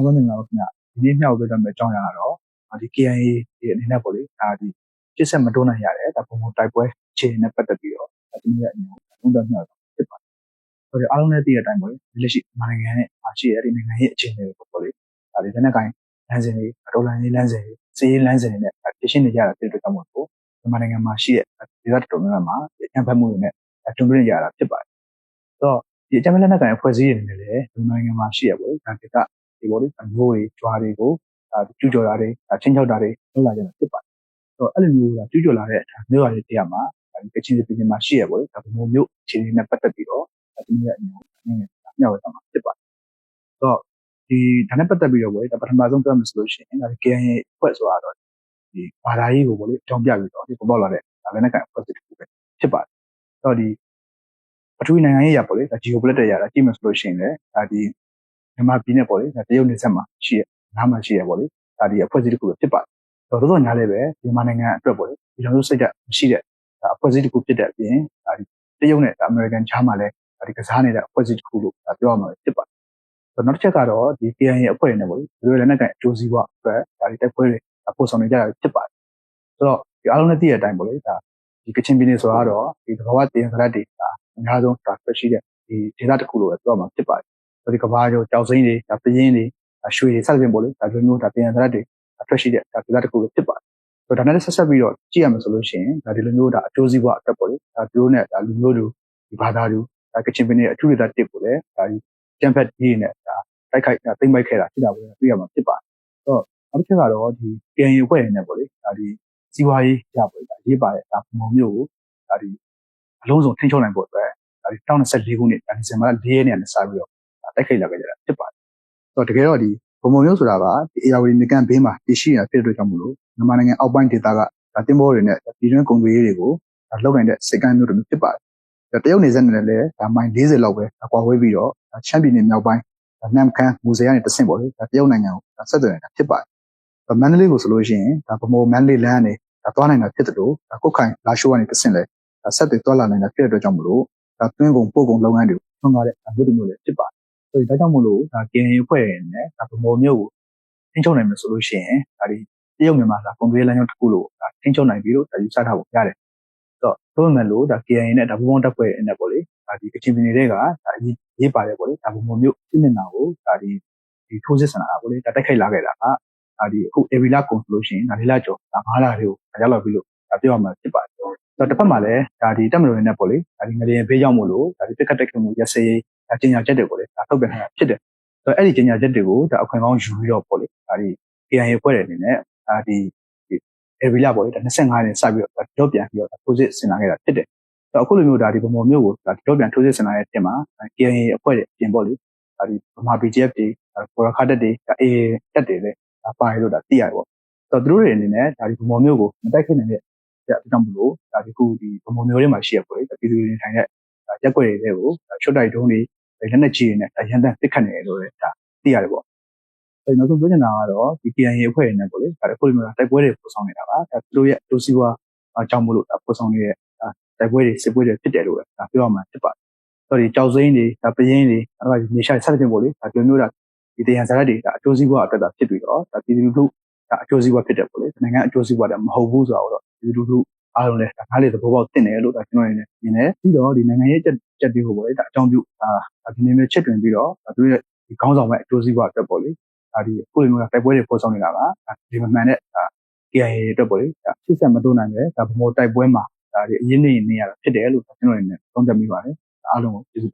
အားလုံးမင်္ဂလာပါခင်ဗျဒီနေ့မြောက်ပေးတော့မယ့်အကြောင်းအရာကတော့ဒီ KIA ရဲ့အနေနဲ့ပေါ့လေဒါဒီပြစ်ဆက်မတွန်းနိုင်ရတယ်ဒါပုံမှန်တိုက်ပွဲအခြေအနေနဲ့ပတ်သက်ပြီးတော့ဒီနေ့အမြင်ကိုသုံးသပ်မြောက်ဖြစ်ပါတယ်ဆိုတော့အားလုံးလည်းသိတဲ့အတိုင်းပေါ့လေလက်ရှိမြန်မာနိုင်ငံရဲ့အခြေအနေဒီနိုင်ငံရဲ့အခြေအနေကိုပေါ့လေဒါဒီလက်နက်ကိုင်လမ်းစဉ်တွေဒေါ်လာရေးလမ်းစဉ်တွေစီးရေးလမ်းစဉ်တွေနဲ့ပြရှင်းနေကြတာဖြစ်တဲ့အတွက်ကြောင့်မို့လို့မြန်မာနိုင်ငံမှာရှိတဲ့ဒေသတော်တော်များများမှာအကြမ်းဖက်မှုတွေနဲ့တွန်းပြနေကြတာဖြစ်ပါတယ်ဆိုတော့ဒီအကြမ်းဖက်လက်နက်ကိုင်အဖွဲ့အစည်းတွေနဲ့လည်းမြန်မာနိုင်ငံမှာရှိရပေါ့လေဒါဒေ သဒီပေါ့လေမျိုးတွေကြွားတွေကိုဒါကျူးကျော်တာတွေချင်းချောက်တာတွေလုပ်လာကြတာဖြစ်ပါတယ်။ဆိုတော့အဲ့လိုမျိုးကကျူးကျော်လာတဲ့မျိုးရတဲ့တရားမှာဒီကချင်ပြည်နယ်မှာရှိရပေါ့လေဒါပုံမျိုးအခြေအနေနဲ့ပတ်သက်ပြီးတော့ဒီနေ့အမျိုးအနေနဲ့မျှဝေသွားမှာဖြစ်ပါတယ်။ဆိုတော့ဒီဒါနဲ့ပတ်သက်ပြီးတော့ပေါ့လေဒါပထမဆုံးပြောမယ်ဆိုလို့ရှိရင်ဒါ KNA အဖွဲ့ဆိုတာတော့ဒီဘာသာရေးကိုပေါ့လေအကြောင်းပြပြီးတော့ဒီပေါ်ပေါက်လာတဲ့ဒါလည်းနဲ့ကန်အဖွဲ့အစည်းတစ်ခုပဲဖြစ်ပါတယ်။ဆိုတော့ဒီပထဝီနိုင်ငံရေးရပေါ့လေဒါ geopolitical ရတာကြည့်မယ်ဆိုလို့ရှိရင်လည်းဒါဒီ မြန်မာပြည်နဲ့ပေါ့လေတရုတ်နယ်စပ်မှာရှိရနားမှာရှိရပေါ့လေဒါဒီအဖွဲ့အစည်းတစ်ခုပဲဖြစ်ပါတယ်တော့တော်တော်ညားလည်းပဲမြန်မာနိုင်ငံအတွက်ပေါ့လေဒီလိုမျိုးစိတ်ဓာတ်မရှိတဲ့ဒါအဖွဲ့အစည်းတစ်ခုဖြစ်တဲ့အပြင်ဒါဒီတရုတ်နဲ့အမေရိကန်ချားမှာလည်းဒါဒီကစားနေတဲ့အဖွဲ့အစည်းတစ်ခုလို့ဒါပြောရမှာဖြစ်ပါတယ်ဆိုတော့နောက်တစ်ချက်ကတော့ဒီ KIA အဖွဲ့နဲ့ပေါ့လေဒီလိုလည်းနဲ့ကန်အကျိုးစီးပွားအတွက်ဒါဒီတိုက်ပွဲတွေပို့ဆောင်နေကြတာဖြစ်ပါတယ်ဆိုတော့ဒီအားလုံးနဲ့သိတဲ့အတိုင်းပေါ့လေဒါဒီကချင်ပြည်နယ်ဆိုတော့ဒီသဘာဝတင်စရက်တွေဒါအများဆုံးဒါဆွရှိတဲ့ဒီဒေသတစ်ခုလို့ပြောမှာဖြစ်ပါတယ် ဒီကဘာကျော်ကြောက်စိမ့်တွေဒါပရင်းတွေရွှေတွေစသဖြင့်ပေါ့လေဒါလိုမျိုးဒါပြန်သရက်တွေထွက်ရှိတဲ့ဒါဒေသတစ်ခုဖြစ်ပါတယ်ဆိုတော့ဒါနဲ့ဆက်ဆက်ပြီးတော့ကြည့်ရမယ်ဆိုလို့ရှိရင်ဒါဒီလိုမျိုးဒါအကျိုးစီးပွားအတွက်ပေါ့လေဒါသူတို့နဲ့ဒါလူမျိုးတွေဒီဘာသာတွေဒါကချင်ပြည်နယ်အထူးဒေသတစ်ကိုလည်းဒါဒီကျန်ဖက်ကြီးနဲ့ဒါတိုက်ခိုက်သိမ့်ပိုက်ခဲ့တာဖြစ်တာပေါ့လေတွေ့ရမှာဖြစ်ပါတယ်ဆိုတော့နောက်တစ်ချက်ကတော့ဒီ KN အဖွဲ့နဲ့ပေါ့လေဒါဒီစီးပွားရေးရပေါ့ဒါရေးပါတဲ့ဒါပုံမျိုးကိုဒါဒီအလုံးစုံထိန်းချုပ်နိုင်ဖို့အတွက်ဒါဒီ2024ခုနှစ်ဒါဒီဇင်ဘာလ4ရက်နေ့နဲ့စပြီးတော့ တိုက်ခိုက်လာခဲ့ကြတာဖြစ်ပါတယ်။ဆိုတော့တကယ်တော့ဒီဘုံဘုံမျိုးဆိုတာကဒီအေယာဝတီမြေကန်ဘေးမှာတည်ရှိနေတာဖြစ်တဲ့အတွက်ကြောင့်မလို့မြန်မာနိုင်ငံအောက်ပိုင်းဒေသကဒါတင်ဘောတွေနဲ့ပြည်တွင်းကုန်သွယ်ရေးတွေကိုဒါလောက်နိုင်တဲ့စိတ်ကမ်းမျိုးတွေဖြစ်ပါတယ်။တရုတ်နေဆက်နေလည်းဒါမိုင်40လောက်ပဲကွာဝေးပြီးတော့ချမ်းပြည်နယ်မြောက်ပိုင်းနမ်ခမ်းမူဇေယကနေတဆင့်ပေါ့လေဒါတရုတ်နိုင်ငံကိုဆက်သွယ်နေတာဖြစ်ပါတယ်။မန္တလေးကိုဆိုလို့ရှိရင်ဒါဗမော်မန္တလေးလမ်းနဲ့ဒါသွားနိုင်တာဖြစ်တယ်လို့ဒါကုတ်ခိုင်လာရှိုးကနေတဆင့်လဲဒါဆက်သွယ်သွားလာနိုင်တာဖြစ်တဲ့အတွက်ကြောင့်မလို့ဒါတွင်းကုန်ပို့ကုန်လုပ်ငန်းတွေကိုထွန်းကားတဲ့မျိုးတွေမျိုးလည်းဖြစ်ပါတယ် ဆိုတော့ဒါကြောင့်မို့လို့ဒါ KNA အဖွဲ့နဲ့ဒါဗမော်မျိုးကိုထိန်းချုပ်နိုင်မယ်ဆိုလို့ရှိရင်ဒါဒီတရုတ်မြန်မာဒါကွန်ဂရီလမ်းကြောင်းတစ်ခုလို့ဒါထိန်းချုပ်နိုင်ပြီလို့ဒါယူဆထားဖို့ရတယ်ဆိုတော့သို့မဲ့လို့ဒါ KNA နဲ့ဒါဗမော်တပ်ဖွဲ့နဲ့ပေါ့လေဒါဒီကချင်ပြည်နယ်တွေကဒါအရေးရေးပါတယ်ပေါ့လေဒါဗမော်မျိုးပြည်နေတာကိုဒါဒီဒီထိုးစစ်ဆင်လာတာပေါ့လေဒါတိုက်ခိုက်လာခဲ့တာကဒါဒီအခု every လကုန်ဆိုလို့ရှိရင်ဒါလေးလကျော်ဒါ၅လတွေကိုရောက်လာပြီလို့ဒါပြောရမှာဖြစ်ပါတယ်ဆိုတော့တစ်ဖက်မှာလည်းဒါဒီတက်မလို့နဲ့ပေါ့လေဒါဒီငရေဘေးရောက်မို့လို့ဒါဒီပြက်ကတက်ခမှုရစေး ဒါကျညာချက်တွေပေါ့လေဒါထုတ်ပြန်ထားတာဖြစ်တယ်ဆိုတော့အဲ့ဒီကျညာချက်တွေကိုဒါအခွင့်ကောင်းယူပြီးတော့ပေါ့လေဒါဒီ KIA ဖွဲ့တဲ့အနေနဲ့ဒါဒီအေဗီလာပေါ့လေဒါ25ရက်စပြီးတော့ကြော့ပြန်ပြီးတော့ထိုးစစ်ဆင်လာခဲ့တာဖြစ်တယ်ဆိုတော့အခုလိုမျိုးဒါဒီဗမော်မျိုးကိုဒါကြော့ပြန်ထိုးစစ်ဆင်လာတဲ့တင်မှာ KIA အဖွဲ့ရဲ့ပြင်ပေါ့လေဒါဒီဗမာ BGF တွေပေါ်ရခတ်တက်တွေဒါ AA တက်တွေလည်းဒါပါတယ်လို့ဒါသိရတယ်ပေါ့ဆိုတော့သူတို့တွေအနေနဲ့ဒါဒီဗမော်မျိုးကိုမတိုက်ခိုက်နိုင်တဲ့ကြောင့်မလို့ဒါဒီခုဒီဗမော်မျိုးတွေမှာရှိရပေါ့လေပြည်သူတွေထိုင်တဲ့ရက်ွက်တွေကိုချွတ်တိုက်တုံးတွေ လက်နဲ့ချီတွေနဲ့ရန်တန်ပစ်ခတ်နေတယ်လို့လည်းဒါသိရတယ်ပေါ့အဲနောက်ဆုံးပြောချင်တာကတော့ဒီ KNA အဖွဲ့တွေနဲ့ပေါ့လေဒါအခုလိုမျိုးတိုက်ပွဲတွေပို့ဆောင်နေတာပါဒါသူတို့ရဲ့ဒိုစီဝါအကြောင်းမို့လို့ဒါပို့ဆောင်နေတဲ့တိုက်ပွဲတွေစစ်ပွဲတွေဖြစ်တယ်လို့ပဲဒါပြောရမှာဖြစ်ပါတယ်ဆိုတော့ဒီကြောက်စိမ့်တွေဒါပရင်းတွေအဲ့ဒါနေရှာဆက်တဲ့ပေါ့လေဒါပြောမျိုးတာဒီတရားစကားတွေဒါအကျိုးစီးပွားအတွက်ဒါဖြစ်ပြီးတော့ဒါပြည်သူလူထုဒါအကျိုးစီးပွားဖြစ်တယ်ပေါ့လေနိုင်ငံအကျိုးစီးပွားတယ်မဟုတ်ဘူးဆိုတော့ပြည်သူလူထု အားလုံးလည်းနားလေသဘောပေါက်တင်တယ်လို့ဒါကျွန်တော်နေမြင်တယ်ပြီးတော့ဒီနိုင်ငံရေးချက်ချက်တွေကိုပေါ့လေဒါအကြောင်းပြုဒါဒီနေ့မျိုးချက်တွင်ပြီးတော့သူရဲ့ဒီခေါင်းဆောင်မဲ့အကျိုးစီးပွားအတွက်ပေါ့လေဒါဒီအခုလိုမျိုးတိုက်ပွဲတွေပေါ်ဆောင်နေတာပါဒီမမှန်တဲ့ဒါ KIA အတွက်ပေါ့လေဒါဖြစ်ဆက်မတိုးနိုင်ပဲဒါဗမောတိုက်ပွဲမှာဒါဒီအရင်နေနေရတာဖြစ်တယ်လို့ကျွန်တော်နေသုံးသပ်မိပါတယ်အားလုံးကိုကျေးဇူး